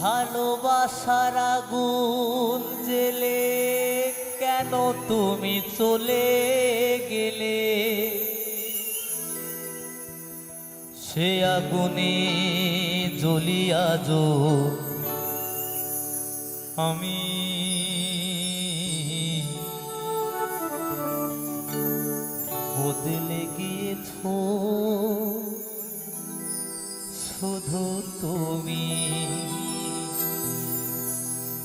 ভালোবাসার আগুন জেলে কেন তুমি চলে গেলে? সে আগুনে জ্বলিয়া যো। আমি বদলে গিয়েছো। শুধু তুমি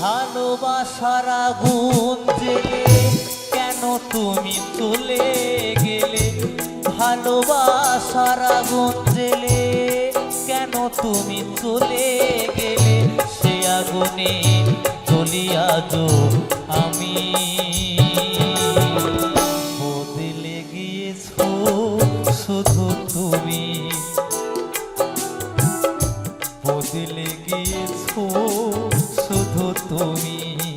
ভালোবাসার আগুন জেলে কেন তুমি চলে গেলে? ভালোবাসার আগুন জেলে কেন তুমি চলে গেলে? সে আগুনে চলিয়া যো আমি। বদলে গিয়েছো শুধু তুমি। বদলে গিয়েছো তুমি।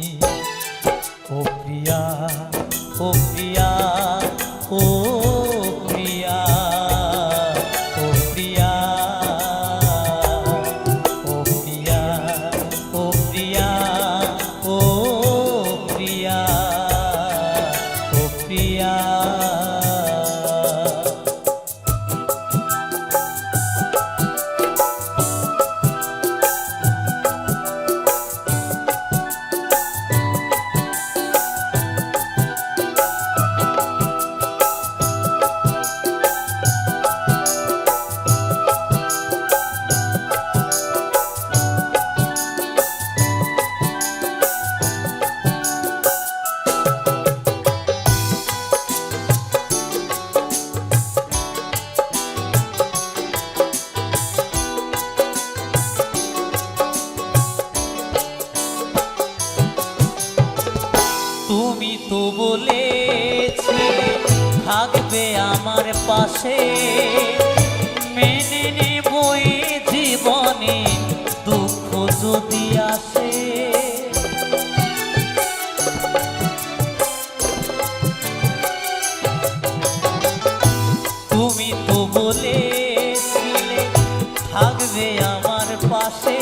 তো বলেছিলে থাকবে আমার পাশে। মেনে নেবই জীবনে দুঃখ যদি আসে। তুমি তো বলেছিলে, থাকবে আমার পাশে।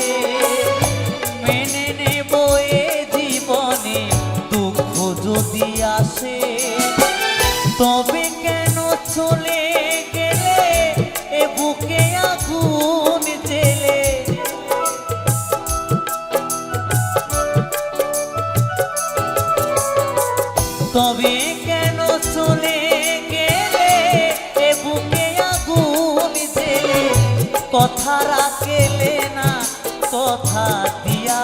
কথা রাখেলে না কথা দিয়া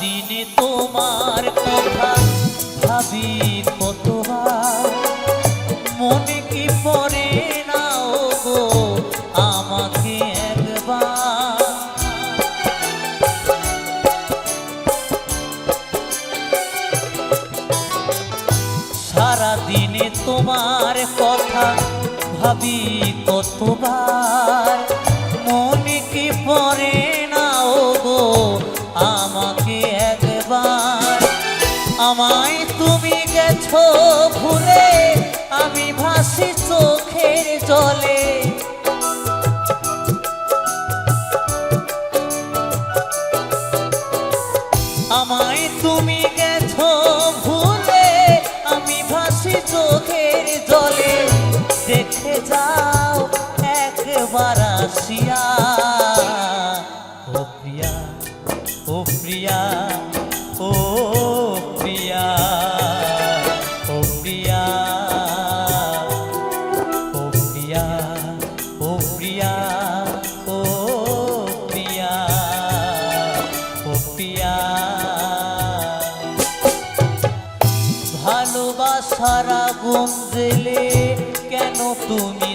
দিনে তোমার কথা ভাবি কতবার মনে কি পরে না, ওগো, আমাকে একবার? সারা দিনে তোমার কথা ভাবি কতবার? মনে কি পরে প্রিয়া ও ভালোবাসারা গুঞ্জেলে কেন তুমি